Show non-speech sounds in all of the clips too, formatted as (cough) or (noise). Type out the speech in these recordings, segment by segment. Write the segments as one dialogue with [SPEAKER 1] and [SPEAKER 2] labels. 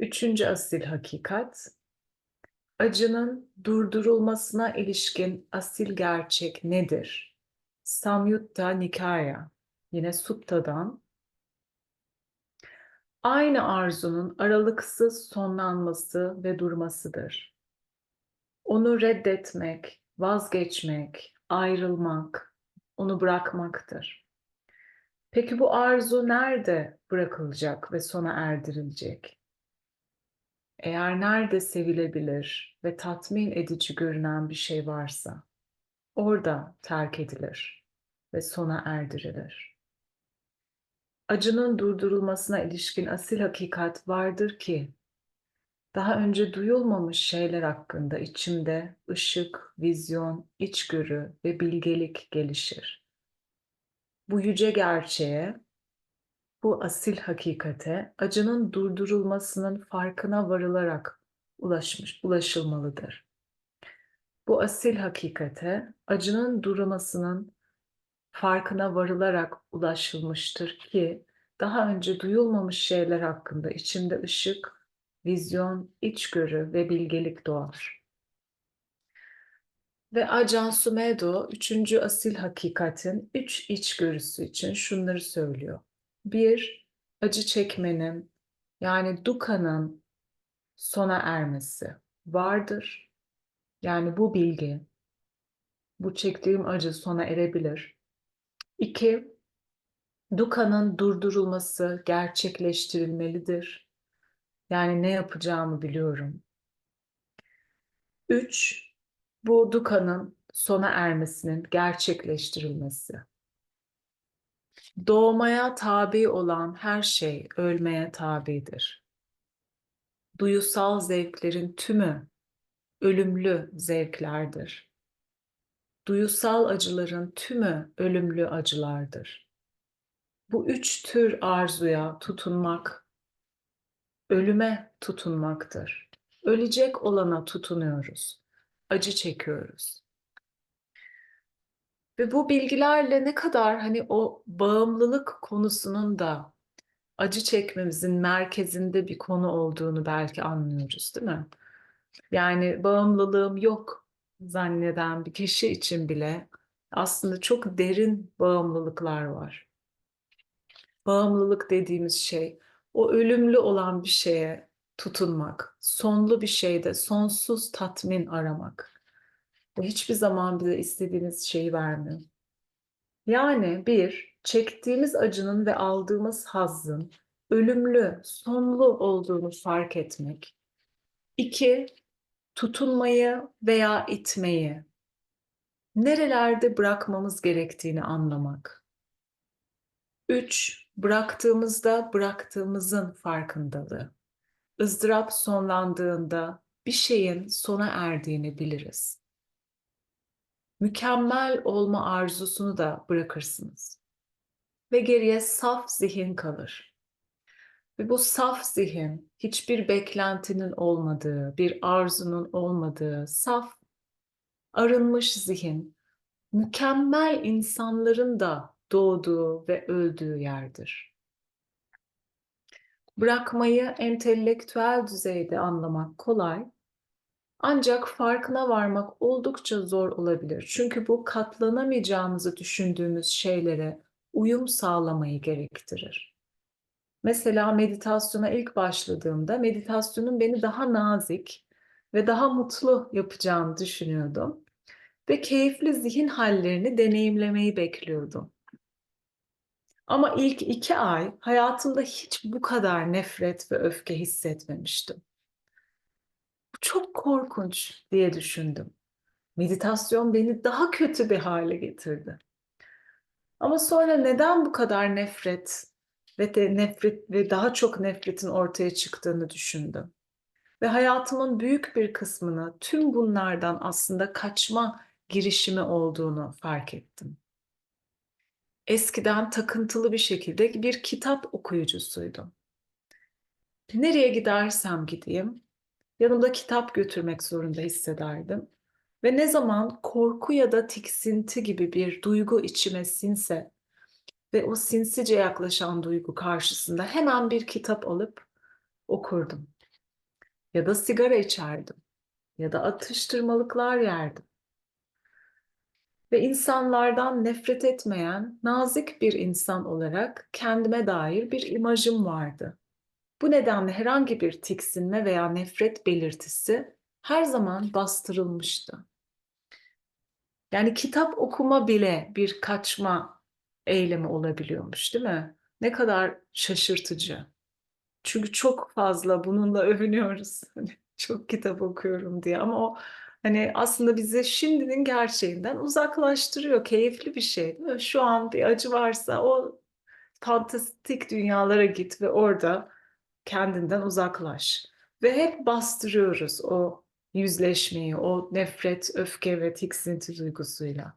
[SPEAKER 1] Üçüncü asil hakikat, acının durdurulmasına ilişkin asil gerçek nedir? Samyutta Nikaya, yine Sutta'dan. Aynı arzunun aralıksız sonlanması ve durmasıdır. Onu reddetmek, vazgeçmek, ayrılmak, onu bırakmaktır. Peki bu arzu nerede bırakılacak ve sona erdirilecek? Eğer nerede sevilebilir ve tatmin edici görünen bir şey varsa, orada terk edilir ve sona erdirilir. Acının durdurulmasına ilişkin asil hakikat vardır ki, daha önce duyulmamış şeyler hakkında içimde ışık, vizyon, içgörü ve bilgelik gelişir. Bu yüce gerçeğe, bu asil hakikate acının durdurulmasının farkına varılarak ulaşmış, ulaşılmalıdır. Bu asil hakikate acının durmasının farkına varılarak ulaşılmıştır ki daha önce duyulmamış şeyler hakkında içimde ışık, vizyon, içgörü ve bilgelik doğar. Ve Acan Sumedo, üçüncü asil hakikatin üç içgörüsü için şunları söylüyor. Bir, acı çekmenin, yani dukanın sona ermesi vardır. Yani bu bilgi, bu çektiğim acı sona erebilir. İki, dukanın durdurulması gerçekleştirilmelidir. Yani ne yapacağımı biliyorum. Üç, bu dukanın sona ermesinin gerçekleştirilmesi. Doğmaya tabi olan her şey ölmeye tabidir. Duyusal zevklerin tümü ölümlü zevklerdir. Duyusal acıların tümü ölümlü acılardır. Bu üç tür arzuya tutunmak, ölüme tutunmaktır. Ölecek olana tutunuyoruz acı çekiyoruz. Ve bu bilgilerle ne kadar hani o bağımlılık konusunun da acı çekmemizin merkezinde bir konu olduğunu belki anlıyoruz değil mi? Yani bağımlılığım yok zanneden bir kişi için bile aslında çok derin bağımlılıklar var. Bağımlılık dediğimiz şey o ölümlü olan bir şeye tutunmak, sonlu bir şeyde sonsuz tatmin aramak. Bu hiçbir zaman bize istediğimiz şeyi vermiyor. Yani bir, çektiğimiz acının ve aldığımız hazzın ölümlü, sonlu olduğunu fark etmek. İki, tutunmayı veya itmeyi, nerelerde bırakmamız gerektiğini anlamak. Üç, bıraktığımızda bıraktığımızın farkındalığı ızdırap sonlandığında bir şeyin sona erdiğini biliriz. Mükemmel olma arzusunu da bırakırsınız. Ve geriye saf zihin kalır. Ve bu saf zihin hiçbir beklentinin olmadığı, bir arzunun olmadığı, saf, arınmış zihin, mükemmel insanların da doğduğu ve öldüğü yerdir. Bırakmayı entelektüel düzeyde anlamak kolay. Ancak farkına varmak oldukça zor olabilir. Çünkü bu katlanamayacağımızı düşündüğümüz şeylere uyum sağlamayı gerektirir. Mesela meditasyona ilk başladığımda meditasyonun beni daha nazik ve daha mutlu yapacağını düşünüyordum. Ve keyifli zihin hallerini deneyimlemeyi bekliyordum. Ama ilk iki ay hayatımda hiç bu kadar nefret ve öfke hissetmemiştim. Çok korkunç diye düşündüm. Meditasyon beni daha kötü bir hale getirdi. Ama sonra neden bu kadar nefret ve de nefret ve daha çok nefretin ortaya çıktığını düşündüm. Ve hayatımın büyük bir kısmını tüm bunlardan aslında kaçma girişimi olduğunu fark ettim eskiden takıntılı bir şekilde bir kitap okuyucusuydum. Nereye gidersem gideyim yanımda kitap götürmek zorunda hissederdim. Ve ne zaman korku ya da tiksinti gibi bir duygu içime sinse ve o sinsice yaklaşan duygu karşısında hemen bir kitap alıp okurdum. ya da sigara içerdim ya da atıştırmalıklar yerdim. Ve insanlardan nefret etmeyen nazik bir insan olarak kendime dair bir imajım vardı. Bu nedenle herhangi bir tiksinme veya nefret belirtisi her zaman bastırılmıştı. Yani kitap okuma bile bir kaçma eylemi olabiliyormuş, değil mi? Ne kadar şaşırtıcı. Çünkü çok fazla bununla övünüyoruz. (laughs) Hani çok kitap okuyorum diye ama o hani aslında bizi şimdinin gerçeğinden uzaklaştırıyor. Keyifli bir şey değil mi? Şu an bir acı varsa o fantastik dünyalara git ve orada kendinden uzaklaş. Ve hep bastırıyoruz o yüzleşmeyi, o nefret, öfke ve tiksinti duygusuyla.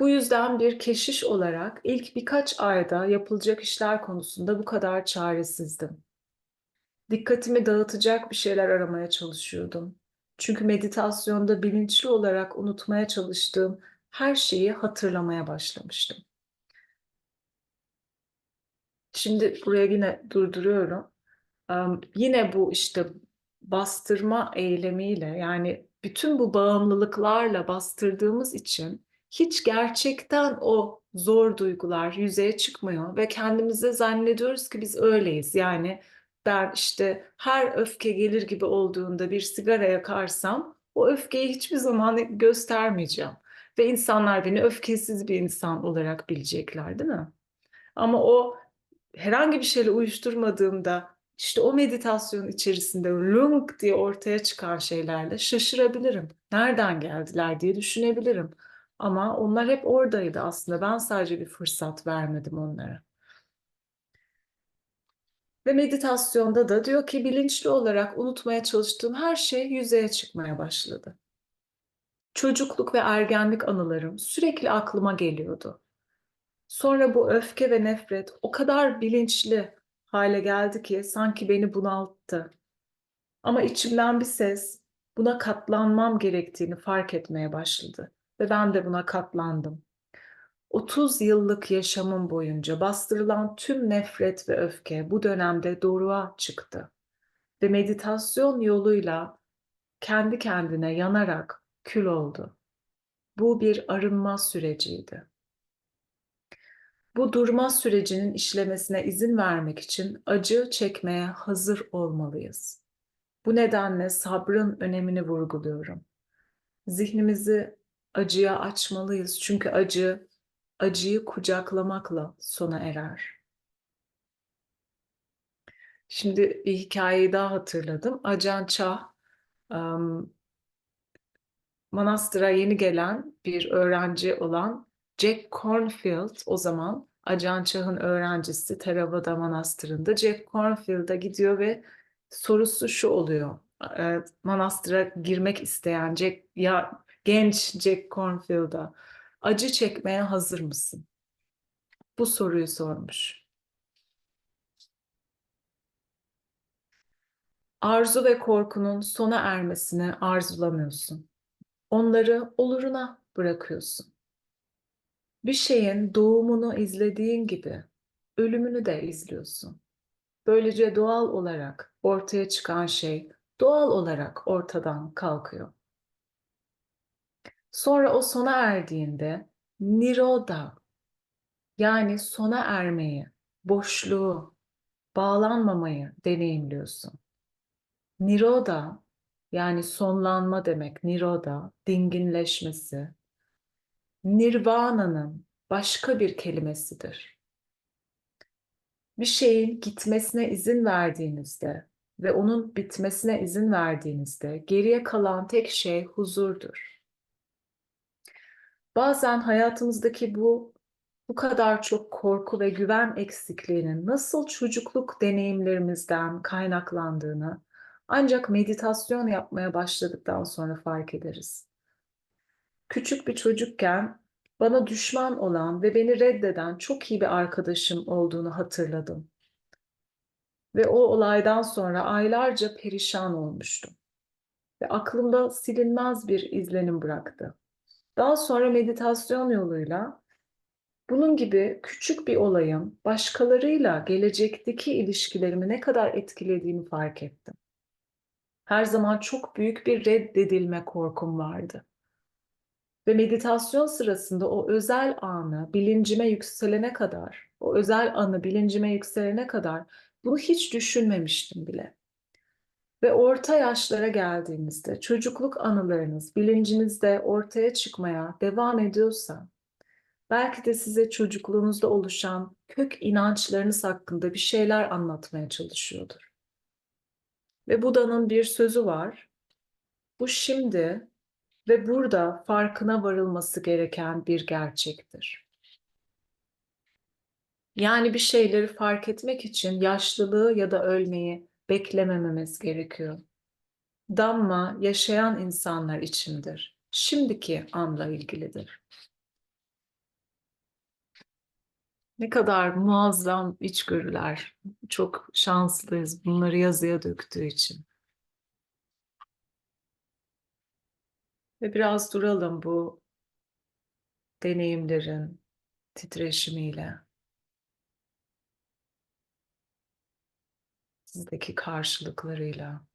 [SPEAKER 1] Bu yüzden bir keşiş olarak ilk birkaç ayda yapılacak işler konusunda bu kadar çaresizdim. Dikkatimi dağıtacak bir şeyler aramaya çalışıyordum. Çünkü meditasyonda bilinçli olarak unutmaya çalıştığım her şeyi hatırlamaya başlamıştım. Şimdi buraya yine durduruyorum. Um, yine bu işte bastırma eylemiyle yani bütün bu bağımlılıklarla bastırdığımız için hiç gerçekten o zor duygular yüzeye çıkmıyor ve kendimize zannediyoruz ki biz öyleyiz. Yani ben işte her öfke gelir gibi olduğunda bir sigara yakarsam o öfkeyi hiçbir zaman göstermeyeceğim. Ve insanlar beni öfkesiz bir insan olarak bilecekler değil mi? Ama o herhangi bir şeyle uyuşturmadığımda işte o meditasyon içerisinde lunk diye ortaya çıkan şeylerle şaşırabilirim. Nereden geldiler diye düşünebilirim. Ama onlar hep oradaydı aslında. Ben sadece bir fırsat vermedim onlara. Ve meditasyonda da diyor ki bilinçli olarak unutmaya çalıştığım her şey yüzeye çıkmaya başladı. Çocukluk ve ergenlik anılarım sürekli aklıma geliyordu. Sonra bu öfke ve nefret o kadar bilinçli hale geldi ki sanki beni bunalttı. Ama içimden bir ses buna katlanmam gerektiğini fark etmeye başladı ve ben de buna katlandım. 30 yıllık yaşamım boyunca bastırılan tüm nefret ve öfke bu dönemde doruğa çıktı ve meditasyon yoluyla kendi kendine yanarak kül oldu. Bu bir arınma süreciydi. Bu durma sürecinin işlemesine izin vermek için acı çekmeye hazır olmalıyız. Bu nedenle sabrın önemini vurguluyorum. Zihnimizi acıya açmalıyız çünkü acı acıyı kucaklamakla sona erer. Şimdi bir hikayeyi daha hatırladım. Acan Çah manastıra yeni gelen bir öğrenci olan Jack Cornfield o zaman Acan Çah'ın öğrencisi Theravada Manastırı'nda Jack Cornfield'a gidiyor ve sorusu şu oluyor. Manastıra girmek isteyen Jack, ya genç Jack Cornfield'a acı çekmeye hazır mısın? Bu soruyu sormuş. Arzu ve korkunun sona ermesini arzulamıyorsun. Onları oluruna bırakıyorsun. Bir şeyin doğumunu izlediğin gibi ölümünü de izliyorsun. Böylece doğal olarak ortaya çıkan şey doğal olarak ortadan kalkıyor. Sonra o sona erdiğinde niroda yani sona ermeyi, boşluğu, bağlanmamayı deneyimliyorsun. Niroda yani sonlanma demek, niroda, dinginleşmesi, nirvana'nın başka bir kelimesidir. Bir şeyin gitmesine izin verdiğinizde ve onun bitmesine izin verdiğinizde geriye kalan tek şey huzurdur. Bazen hayatımızdaki bu bu kadar çok korku ve güven eksikliğinin nasıl çocukluk deneyimlerimizden kaynaklandığını ancak meditasyon yapmaya başladıktan sonra fark ederiz. Küçük bir çocukken bana düşman olan ve beni reddeden çok iyi bir arkadaşım olduğunu hatırladım. Ve o olaydan sonra aylarca perişan olmuştum. Ve aklımda silinmez bir izlenim bıraktı. Daha sonra meditasyon yoluyla bunun gibi küçük bir olayın başkalarıyla gelecekteki ilişkilerimi ne kadar etkilediğini fark ettim. Her zaman çok büyük bir reddedilme korkum vardı. Ve meditasyon sırasında o özel anı bilincime yükselene kadar, o özel anı bilincime yükselene kadar bunu hiç düşünmemiştim bile. Ve orta yaşlara geldiğinizde çocukluk anılarınız bilincinizde ortaya çıkmaya devam ediyorsa, belki de size çocukluğunuzda oluşan kök inançlarınız hakkında bir şeyler anlatmaya çalışıyordur. Ve Buda'nın bir sözü var. Bu şimdi ve burada farkına varılması gereken bir gerçektir. Yani bir şeyleri fark etmek için yaşlılığı ya da ölmeyi beklemememiz gerekiyor. Damma yaşayan insanlar içindir. Şimdiki anla ilgilidir. Ne kadar muazzam içgörüler. Çok şanslıyız bunları yazıya döktüğü için. Ve biraz duralım bu deneyimlerin titreşimiyle. Sizdeki karşılıklarıyla.